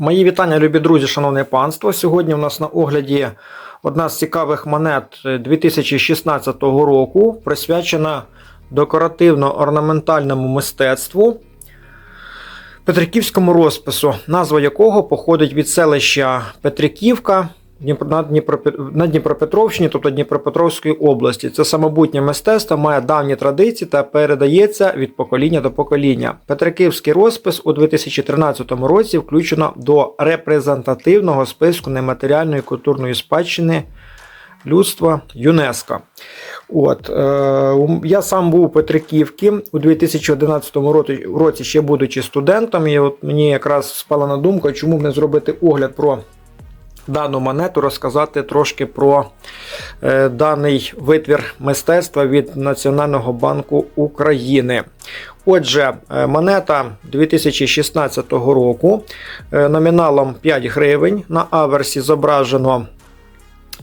Мої вітання, любі друзі, шановне панство. Сьогодні у нас на огляді одна з цікавих монет 2016 року, присвячена декоративно-орнаментальному мистецтву Петриківському розпису, назва якого походить від селища Петриківка на Дніпропетровщині, тобто Дніпропетровської області. Це самобутнє мистецтво має давні традиції та передається від покоління до покоління. Петриківський розпис у 2013 році включено до репрезентативного списку нематеріальної культурної спадщини людства ЮНЕСКО. От, е, я сам був у Петриківці у 2011 році, ще будучи студентом, і от мені якраз спала на думку, чому б не зробити огляд про дану монету, розказати трошки про е, даний витвір мистецтва від Національного банку України. Отже, е, монета 2016 року е, номіналом 5 гривень. На аверсі зображено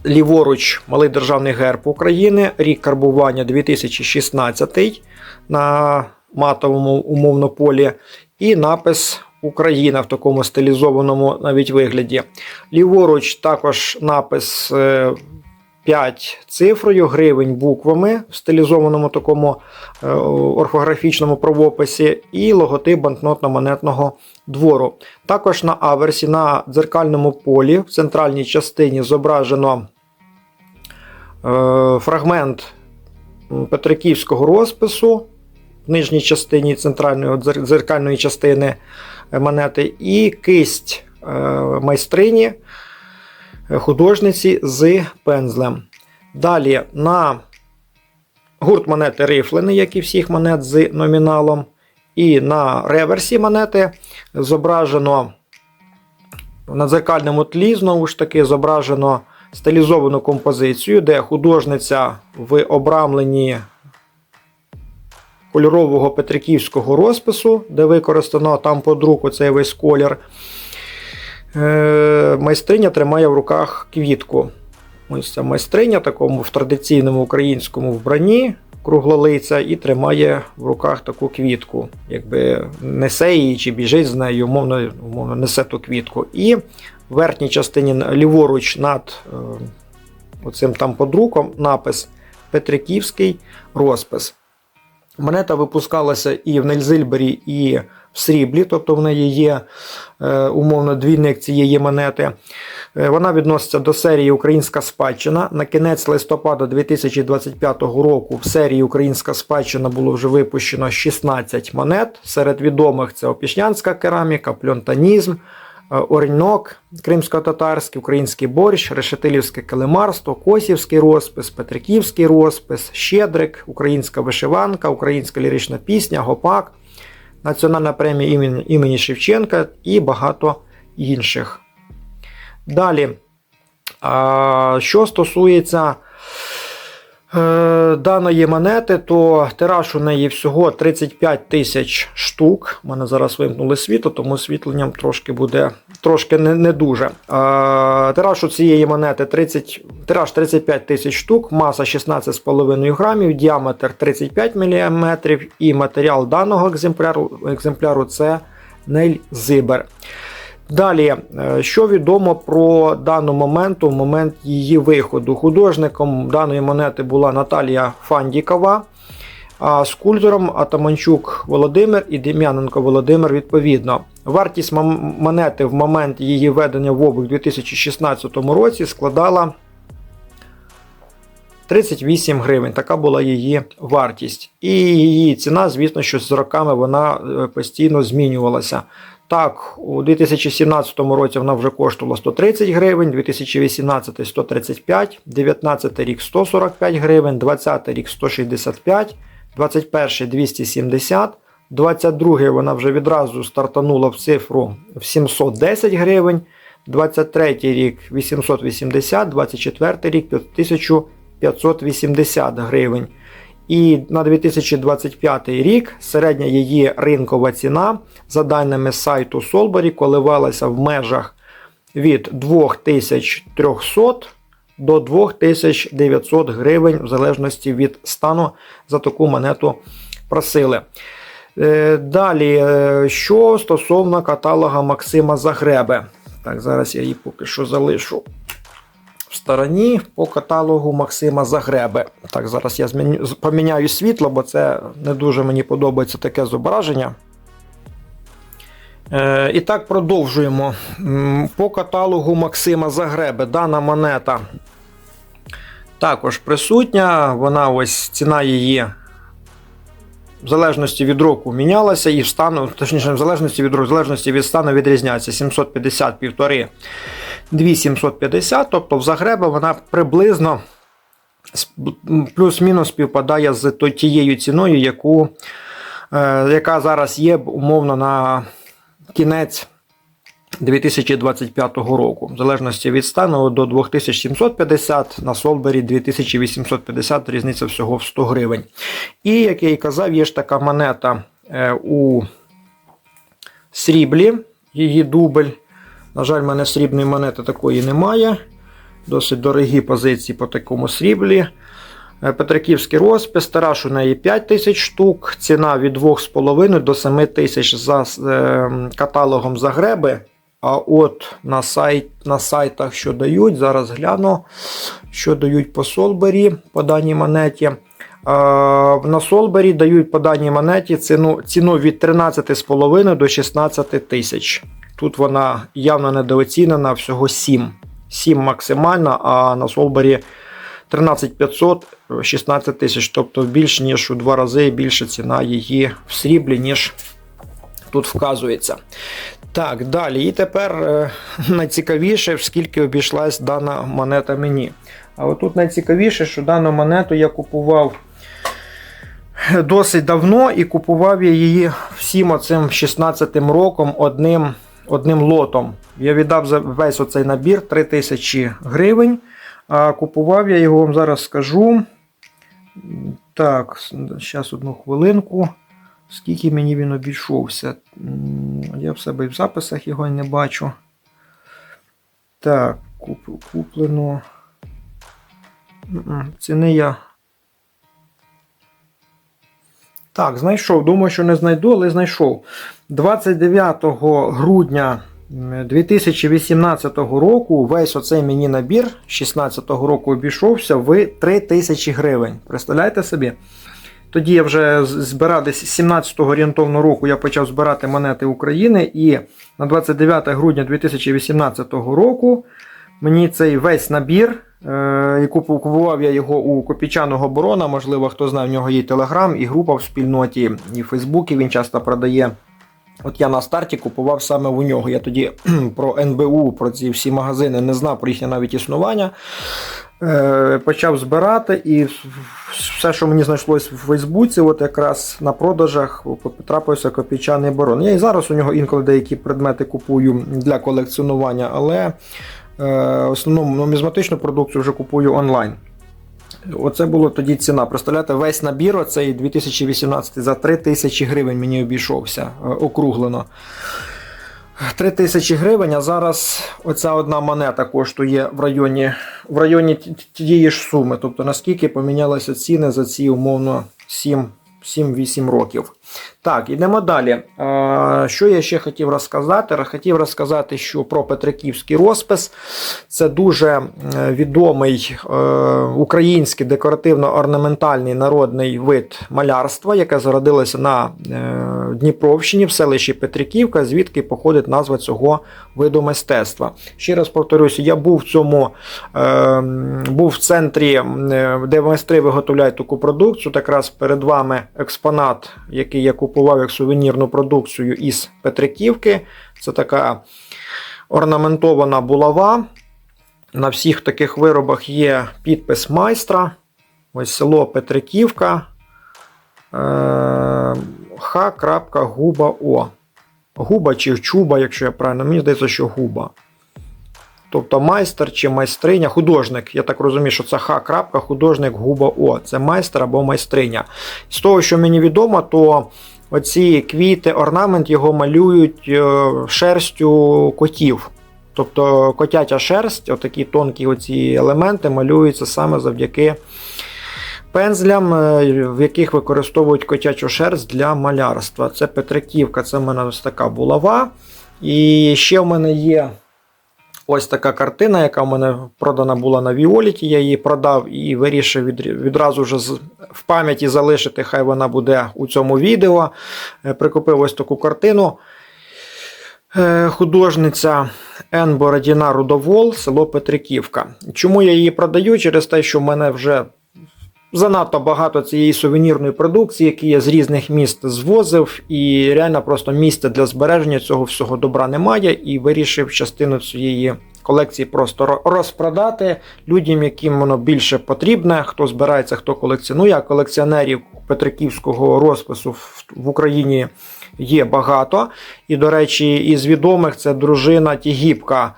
ліворуч малий державний герб України, рік карбування 2016 на матовому умовно полі, і напис Україна в такому стилізованому навіть вигляді. Ліворуч також напис е, 5 цифрою, гривень буквами в стилізованому такому е, орфографічному правописі, і логотип банкнотно-монетного двору. Також на аверсі на дзеркальному полі в центральній частині зображено е, фрагмент Петриківського розпису в нижній частині центральної дзеркальної частини е, монети, і кисть е, майстрині художниці з пензлем. Далі на гурт монети рифлений, як і всіх монет з номіналом. І на реверсі монети зображено на дзеркальному тлі, знову ж таки, зображено стилізовану композицію, де художниця в обрамленні кольорового петриківського розпису, де використано там по друку цей весь колір. Е, Майстриня тримає в руках квітку. Ось ця майстриня, такому в традиційному українському вбранні, круглолиця, і тримає в руках таку квітку. Якби несе її чи біжить з нею, умовно, умовно несе ту квітку. І в верхній частині ліворуч над е, оцим там подруком напис Петриківський розпис. Монета випускалася і в Нельзильбері, і в сріблі, тобто в неї є е, умовно двійник цієї монети. Е, Вона відноситься до серії Українська спадщина. На кінець листопада 2025 року в серії Українська спадщина було вже випущено 16 монет. Серед відомих це опішнянська кераміка, пльонтанізм, е, орінок, кримсько-татарський, український борщ, решетилівське килимарство, косівський розпис, петриківський розпис, щедрик, українська вишиванка, українська лірична пісня, гопак, Національна премія імені, Шевченка і багато інших. Далі, що стосується е, даної монети, то тираж у неї всього 35 тисяч штук. У мене зараз вимкнули світло, тому освітленням трошки буде трошки не, не дуже. А, тираж у цієї монети 30, тираж 35 тисяч штук, маса 16,5 грамів, діаметр 35 мм, і матеріал даного екземпляру, екземпляру це Нельзибер. Далі, е, що відомо про дану монету в момент її виходу? Художником даної монети була Наталія Фандікова, а скульптором Атаманчук Володимир і Дем'яненко Володимир відповідно. Вартість монети в момент її введення в обіг у 2016 році складала 38 гривень. Така була її вартість. І її ціна, звісно, що з роками вона е, постійно змінювалася. Так, у 2017 році вона вже коштувала 130 гривень, 2018 135, 19 рік 145 гривень, 20 рік 165, 21 270, 22 вона вже відразу стартанула в цифру в 710 гривень, 23 рік 880, 24 рік 1580 гривень. І на 2025 рік середня її ринкова ціна, за даними сайту Solberry, коливалася в межах від 2300 до 2900 гривень, в залежності від стану за таку монету просили. Е, Далі, е, що стосовно каталога Максима Загреби. Так, зараз я її поки що залишу стороні по каталогу Максима Загреби. Так, зараз я зміню, поміняю світло, бо це не дуже мені подобається таке зображення. Е, і так продовжуємо. По каталогу Максима Загреби дана монета також присутня. Вона ось ціна її в залежності від року мінялася і в стану, точніше, в залежності від року, в залежності від стану відрізняється 750 півтори 2750, тобто в Загреба вона приблизно плюс-мінус співпадає з тією ціною, яку, е, яка зараз є умовно на кінець 2025 року. В залежності від стану до 2750, на Солбері 2850, різниця всього в 100 гривень. І, як я і казав, є ж така монета е, у сріблі, її дубль. На жаль, в мене срібної монети такої немає. Досить дорогі позиції по такому сріблі. Е, Петриківський розпис, тираж у неї 5 тисяч штук, ціна від 2,5 до 7 тисяч за е, каталогом Загреби. А от на, сайт, на сайтах, що дають, зараз гляну, що дають по Солбері по даній монеті. Е, На Солбері дають по даній монеті ціну, ціну від 13,5 до 16 тисяч. Тут вона явно недооцінена, всього 7. 7 максимально, а на Солбері 13500 16 тисяч, тобто більш ніж у два рази більша ціна її в сріблі, ніж тут вказується. Так, далі. І тепер е, найцікавіше, скільки обійшлась дана монета мені. А отут найцікавіше, що дану монету я купував досить давно і купував я її всім оцим 16 роком одним, одним лотом. Я віддав за весь оцей набір 3000 гривень. А купував я його вам зараз скажу. Так, зараз одну хвилинку. Скільки мені він обійшовся? Я в себе і в записах його не бачу. Так, куп- куплено. Ціни я. Так, знайшов. Думаю, що не знайду, але знайшов. 29 грудня 2018 року весь оцей мені набір 16 року обійшовся в 3000 гривень. Представляєте собі? Тоді я вже з- збирав десь 17 орієнтовно року я почав збирати монети України, і на 29 грудня 2018 року мені цей весь набір, е, і купував я його у Копічаного Борона, можливо, хто знає, в нього є Телеграм і група в спільноті, і в Фейсбуці він часто продає. От я на старті купував саме у нього. Я тоді про НБУ, про ці всі магазини не знав про їхнє навіть існування. Е, почав збирати, і все, що мені знайшлось в Фейсбуці, от якраз на продажах потрапився копійчаний барон. Я і зараз у нього інколи деякі предмети купую для колекціонування, але е, основну нумізматичну продукцію вже купую онлайн. Оце було тоді ціна. Представляєте, весь набір, оцей 2018 за 3 тисячі гривень мені обійшовся е, округлено. 3 тисячі гривень, а зараз оця одна монета коштує в районі, в районі тієї ж суми. Тобто наскільки помінялися ціни за ці умовно 7-8 років. Так, ідемо далі. Що я ще хотів розказати? Хотів розказати, що про Петриківський розпис це дуже відомий е, український декоративно-орнаментальний народний вид малярства, яке зародилося на е, Дніпровщині в селищі Петриківка, звідки походить назва цього виду мистецтва. Ще раз повторюся, я був в цьому е, був в центрі, де майстри виготовляють таку продукцію. Так раз перед вами експонат, який я купував як сувенірну продукцію із Петриківки. Це така орнаментована булава. На всіх таких виробах є підпис майстра. Ось село Петриківка. Е, Х.Губа-О. Губа чи чуба, якщо я правильно, мені здається, що губа. Тобто майстер чи майстриня, художник. Я так розумію, що це Х. художник губа О. Це майстер або майстриня. З того, що мені відомо, то оці квіти, орнамент його малюють е, шерстю котів. Тобто котяча шерсть, отакі тонкі оці елементи малюються саме завдяки пензлям, е, в яких використовують котячу шерсть для малярства. Це Петриківка, це в мене ось така булава. І ще в мене є ось така картина, яка в мене продана була на Віоліті. Я її продав і вирішив від, відразу вже в пам'яті залишити, хай вона буде у цьому відео. Е, Прикупив ось таку картину. Е, Художниця Н. Бородіна Рудовол, село Петриківка. Чому я її продаю? Через те, що в мене вже занадто багато цієї сувенірної продукції, які я з різних міст звозив, і реально просто місця для збереження цього всього добра немає. І вирішив частину цієї колекції просто розпродати людям, яким воно більше потрібне, хто збирається, хто колекціонує. Колекціонерів Петриківського розпису в- в Україні є багато. І, до речі, із відомих це дружина Тігіпка.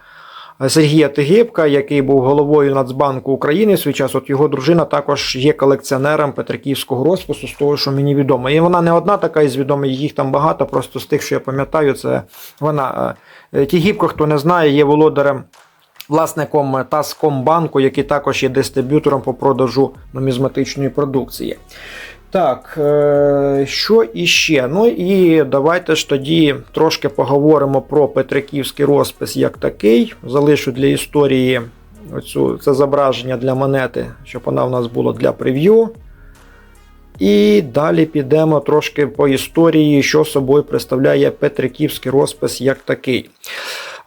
Сергія Тигибка, який був головою Нацбанку України в свій час, от його дружина також є колекціонером Петриківського розпису, з того, що мені відомо. І вона не одна така із відомих, їх там багато, просто з тих, що я пам'ятаю, це вона. Е, Тігіпко, хто не знає, є володарем. Власником Таскомбанку, який також є дистриб'ютором по продажу нумізматичної продукції. Так, е, що іще? Ну і давайте ж тоді трошки поговоримо про Петриківський розпис як такий. Залишу для історії оцю, це зображення для монети, щоб вона в нас була для прев'ю. І далі підемо трошки по історії, що собою представляє Петриківський розпис як такий.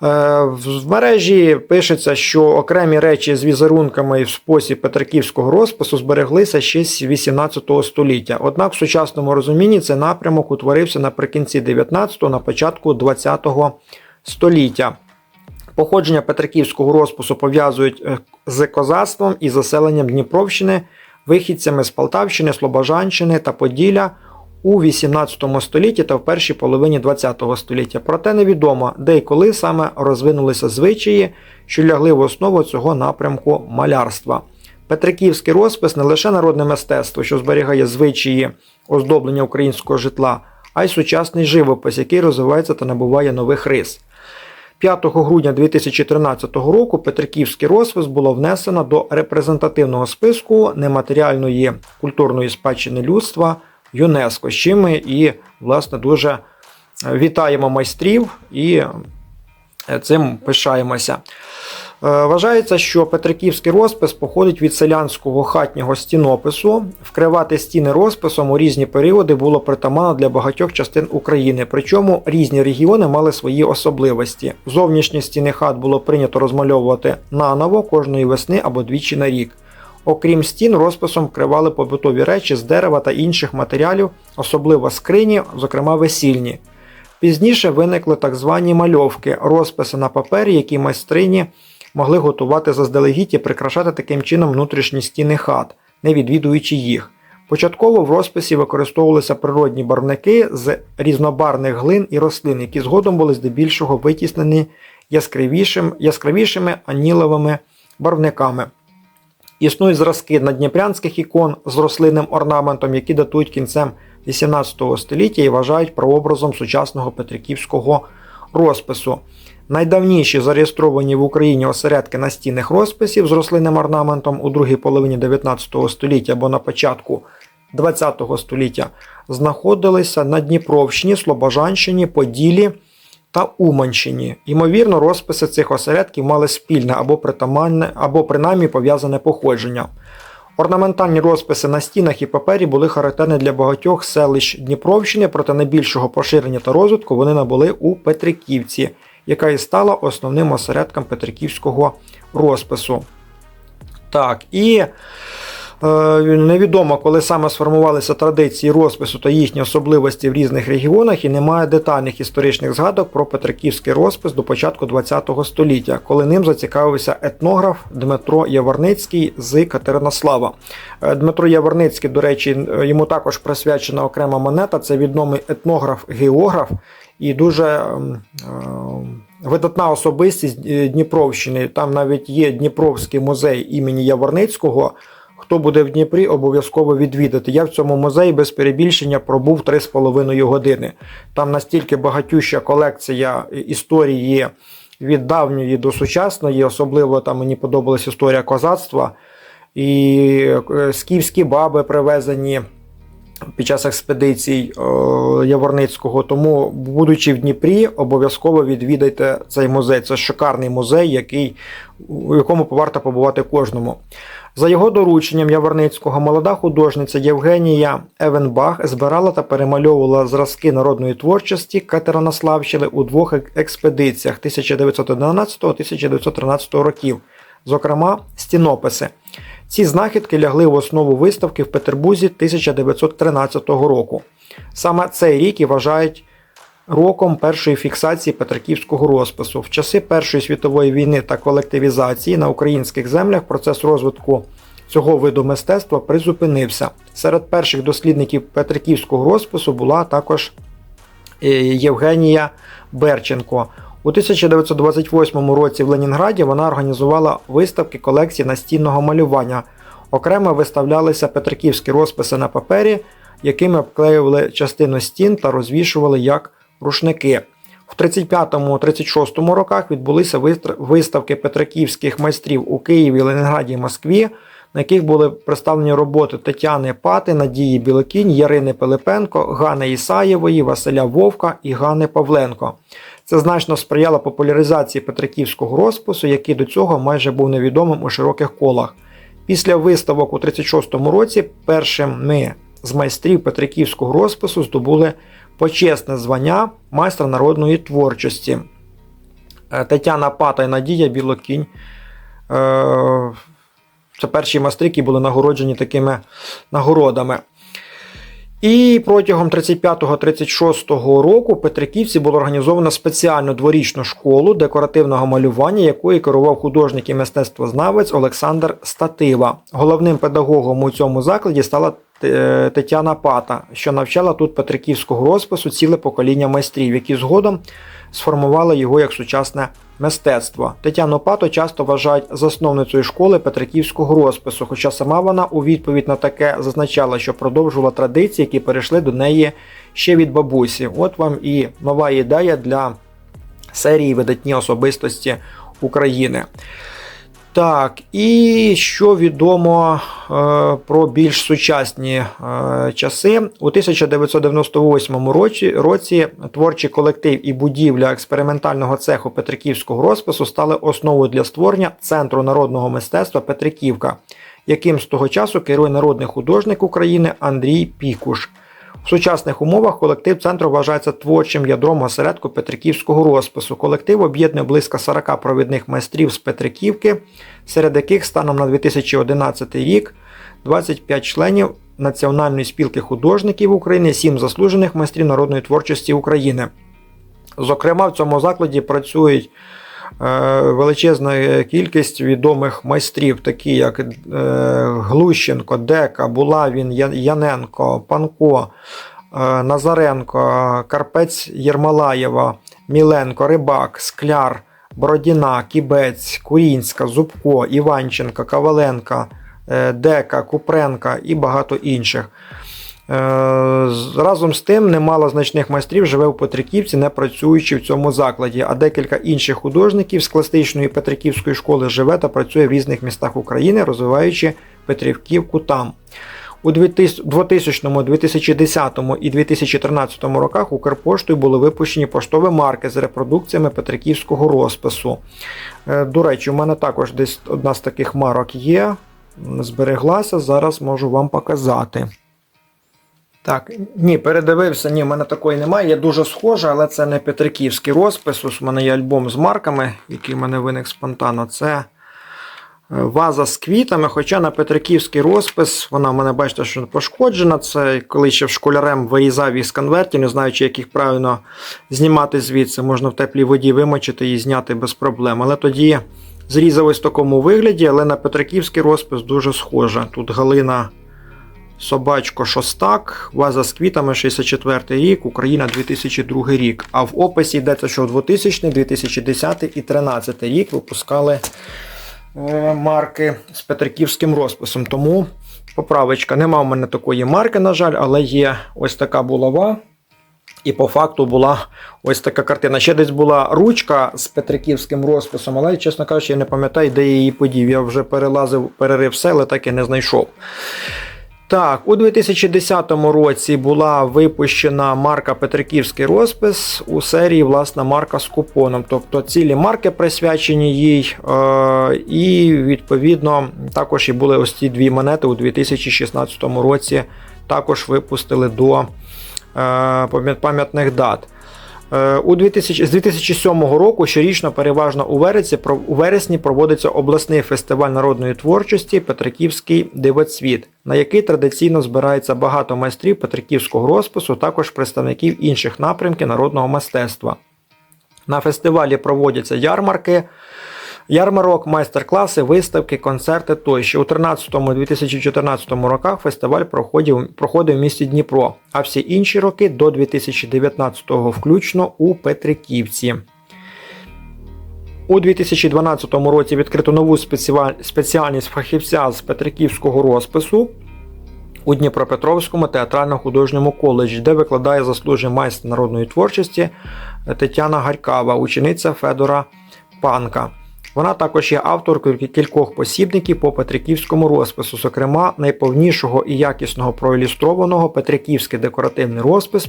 Е, В мережі пишеться, що окремі речі з візерунками і в спосіб Петриківського розпису збереглися ще з 18 століття. Однак в сучасному розумінні цей напрямок утворився наприкінці 19-го, на початку 20-го століття. Походження Петриківського розпису пов'язують е, з козацтвом і заселенням Дніпровщини, вихідцями з Полтавщини, Слобожанщини та Поділля у 18 столітті та в першій половині 20 століття. Проте невідомо, де і коли саме розвинулися звичаї, що лягли в основу цього напрямку малярства. Петриківський розпис не лише народне мистецтво, що зберігає звичаї оздоблення українського житла, а й сучасний живопис, який розвивається та набуває нових рис. 5 грудня 2013 року Петриківський розпис було внесено до репрезентативного списку нематеріальної культурної спадщини людства ЮНЕСКО, з чим ми і власне дуже вітаємо майстрів і е, цим пишаємося. Е, Вважається, що Петриківський розпис походить від селянського хатнього стінопису. Вкривати стіни розписом у різні періоди було притаманно для багатьох частин України, причому різні регіони мали свої особливості. Зовнішні стіни хат було прийнято розмальовувати наново кожної весни або двічі на рік. Окрім стін, розписом вкривали побутові речі з дерева та інших матеріалів, особливо скрині, зокрема весільні. Пізніше виникли так звані мальовки, розписи на папері, які майстрині могли готувати заздалегідь і прикрашати таким чином внутрішні стіни хат, не відвідуючи їх. Початково в розписі використовувалися природні барвники з різнобарних глин і рослин, які згодом були здебільшого витіснені яскравішим, яскравішими аніловими барвниками. Існують зразки надніпрянських ікон з рослинним орнаментом, які датують кінцем 18 століття і вважають прообразом сучасного петриківського розпису. Найдавніші зареєстровані в Україні осередки настінних розписів з рослинним орнаментом у другій половині 19 століття або на початку 20 століття знаходилися на Дніпровщині, Слобожанщині, Поділі та Уманщині. Ймовірно, розписи цих осередків мали спільне або притаманне, або принаймні пов'язане походження. Орнаментальні розписи на стінах і папері були характерні для багатьох селищ Дніпровщини, проте найбільшого поширення та розвитку вони набули у Петриківці, яка і стала основним осередком Петриківського розпису. Так, і невідомо, коли саме сформувалися традиції розпису та їхні особливості в різних регіонах, і немає детальних історичних згадок про Петриківський розпис до початку ХХ століття, коли ним зацікавився етнограф Дмитро Яворницький з Катеринослава. Е, Дмитро Яворницький, до речі, е, йому також присвячена окрема монета. Це відомий етнограф-географ і дуже ем, видатна особистість е, Дніпровщини. Там навіть є Дніпровський музей імені Яворницького. Хто буде в Дніпрі, обов'язково відвідати. Я в цьому музеї без перебільшення пробув 3,5 години. Там настільки багатюща колекція історії від давньої до сучасної, особливо там мені подобалась історія козацтва. і е, скіфські баби привезені під час експедицій е, Яворницького. Тому, будучи в Дніпрі, обов'язково відвідайте цей музей. Це шикарний музей, який, у якому варто побувати кожному. За його дорученням Яворницького молода художниця Євгенія Евенбах збирала та перемальовувала зразки народної творчості Катеринославщини у двох експедиціях 1911-1913 років, зокрема стінописи. Ці знахідки лягли в основу виставки в Петербурзі 1913 року. Саме цей рік і вважають роком першої фіксації петриківського розпису. В часи Першої світової війни та колективізації на українських землях процес розвитку цього виду мистецтва призупинився. Серед перших дослідників петриківського розпису була також е, Євгенія Берченко. У 1928 році в Ленінграді вона організувала виставки колекції настінного малювання. Окремо виставлялися петриківські розписи на папері, якими обклеювали частину стін та розвішували як рушники. В 35-36 роках відбулися виставки петриківських майстрів у Києві, Ленінграді і Москві, на яких були представлені роботи Тетяни Пати, Надії Білокінь, Ярини Пилипенко, Гани Ісаєвої, Василя Вовка і Гани Павленко. Це значно сприяло популяризації петриківського розпису, який до цього майже був невідомим у широких колах. Після виставок у 36-му році першими з майстрів петриківського розпису здобули почесне звання майстра народної творчості. Е, Тетяна Пата і Надія Білокінь. е, Це перші майстри, які були нагороджені такими нагородами. І протягом 35-36 року Петриківці було організовано спеціальну дворічну школу декоративного малювання, якою керував художник і мистецтвознавець Олександр Статива. Головним педагогом у цьому закладі стала е, Тетяна Пата, що навчала тут петриківського розпису ціле покоління майстрів, які згодом сформували його як сучасне мистецтво. Тетяну Пато часто вважають засновницею школи петриківського розпису, хоча сама вона у відповідь на таке зазначала, що продовжувала традиції, які перейшли до неї ще від бабусі. От вам і нова ідея для серії видатні особистості України. Так, і що відомо е, про більш сучасні е, часи. У 1998 році, році творчий колектив і будівля експериментального цеху Петриківського розпису стали основою для створення Центру народного мистецтва Петриківка, яким з того часу керує народний художник України Андрій Пікуш. В сучасних умовах колектив центру вважається творчим ядром осередку Петриківського розпису. Колектив об'єднує близько 40 провідних майстрів з Петриківки, серед яких станом на 2011 рік 25 членів Національної спілки художників України, 7 заслужених майстрів народної творчості України. Зокрема, в цьому закладі працюють величезна кількість відомих майстрів, такі як е, Глущенко, Дека, Булавін, Яненко, Панко, е, Назаренко, Карпець Єрмалаєва, Міленко, Рибак, Скляр, Бородіна, Кібець, Курінська, Зубко, Іванченка, Коваленка, е, Дека, Купренка і багато інших. Е, Разом з тим, немало значних майстрів живе в Петриківці, не працюючи в цьому закладі, а декілька інших художників з класичної Петриківської школи живе та працює в різних містах України, розвиваючи Петриківку там. У 2000, 2000, 2010 і 2013 роках Укрпоштою були випущені поштові марки з репродукціями Петриківського розпису. Е, До речі, у мене також десь одна з таких марок є. Збереглася, зараз можу вам показати. Так, ні, передивився, ні, в мене такої немає. Є дуже схожа, але це не Петриківський розпис. Ось у мене є альбом з марками, який в мене виник спонтанно. Це е, ваза з квітами. Хоча на Петриківський розпис, вона в мене, бачите, що пошкоджена. Це коли ще в школярем вирізав їх з конвертів, не знаючи, як їх правильно знімати звідси. Можна в теплій воді вимочити і зняти без проблем. Але тоді зрізав ось в такому вигляді, але на Петриківський розпис дуже схоже. Тут Галина. Собачко Шостак, ваза з квітами 64 рік, Україна 2002 рік. А в описі йдеться, що 2000, 2010 і 2013 рік випускали е, марки з Петриківським розписом. Тому поправочка. Нема в мене такої марки, на жаль, але є ось така булава. І по факту була ось така картина. Ще десь була ручка з петриківським розписом, але, чесно кажучи, я не пам'ятаю, де я її подів. Я вже перелазив, перерив все, але так і не знайшов. Так, у 2010 році була випущена марка Петриківський розпис у серії власна марка з купоном. Тобто цілі марки присвячені їй. Е- і відповідно також і були ось ці дві монети у 2016 році. Також випустили до е- пам'ятних дат. Е, У 2000, з 2007 року щорічно, переважно у вересні, у вересні проводиться обласний фестиваль народної творчості Петриківський дивоцвіт, на який традиційно збирається багато майстрів петриківського розпису, також представників інших напрямків народного мистецтва. На фестивалі проводяться ярмарки, ярмарок, майстер-класи, виставки, концерти тощо. У 2013-2014 роках фестиваль проходив, проходив в місті Дніпро, а всі інші роки до 2019-го включно у Петриківці. У 2012 році відкрито нову спеціальність фахівця з Петриківського розпису у Дніпропетровському театрально-художньому коледжі, де викладає заслужений майстер народної творчості Тетяна Гарькава, учениця Федора Панка. Вона також є авторкою кількох посібників по Петриківському розпису, зокрема найповнішого і якісного проілюстрованого Петриківський декоративний розпис,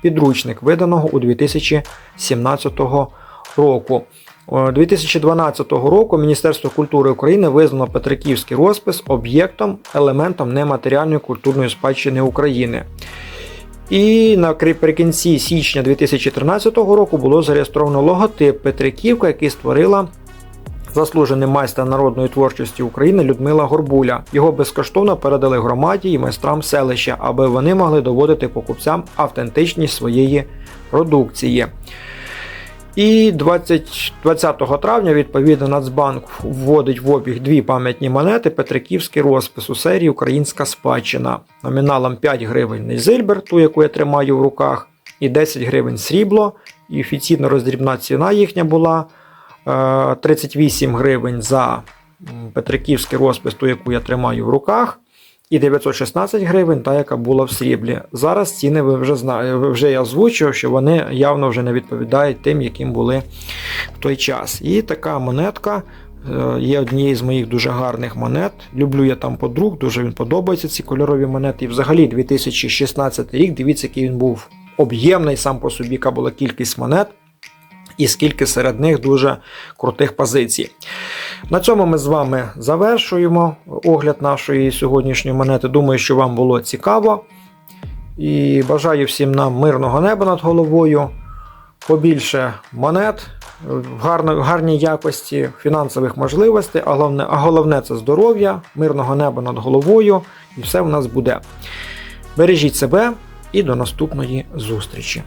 підручник, виданого у 2017 року. 2012 року Міністерство культури України визнало Петриківський розпис об'єктом, елементом нематеріальної культурної спадщини України. І наприкінці січня 2013 року було зареєстровано логотип Петриківка, який створила заслужений майстер народної творчості України Людмила Горбуля. Його безкоштовно передали громаді і майстрам селища, аби вони могли доводити покупцям автентичність своєї продукції. І 20, 20 травня, відповідно, Нацбанк вводить в обіг дві пам'ятні монети Петриківський розпис у серії Українська спадщина номіналом 5 гривень Нейзильбер, ту, яку я тримаю в руках, і 10 гривень срібло. І офіційно роздрібна ціна їхня була 38 гривень за Петриківський розпис, ту, яку я тримаю в руках. І 916 гривень, та яка була в сріблі. Зараз ціни ви вже знаєте, вже я озвучив, що вони явно вже не відповідають тим, яким були в той час. І така монетка е, є однією з моїх дуже гарних монет. Люблю я там подруг, дуже він подобається ці кольорові монети. І взагалі 2016 рік, дивіться, який він був об'ємний сам по собі, яка була кількість монет. І скільки серед них дуже крутих позицій. На цьому ми з вами завершуємо огляд нашої сьогоднішньої монети. Думаю, що вам було цікаво. І бажаю всім нам мирного неба над головою, побільше монет в гарній якості, фінансових можливостей, а головне, а головне це здоров'я, мирного неба над головою, і все в нас буде. Бережіть себе і до наступної зустрічі!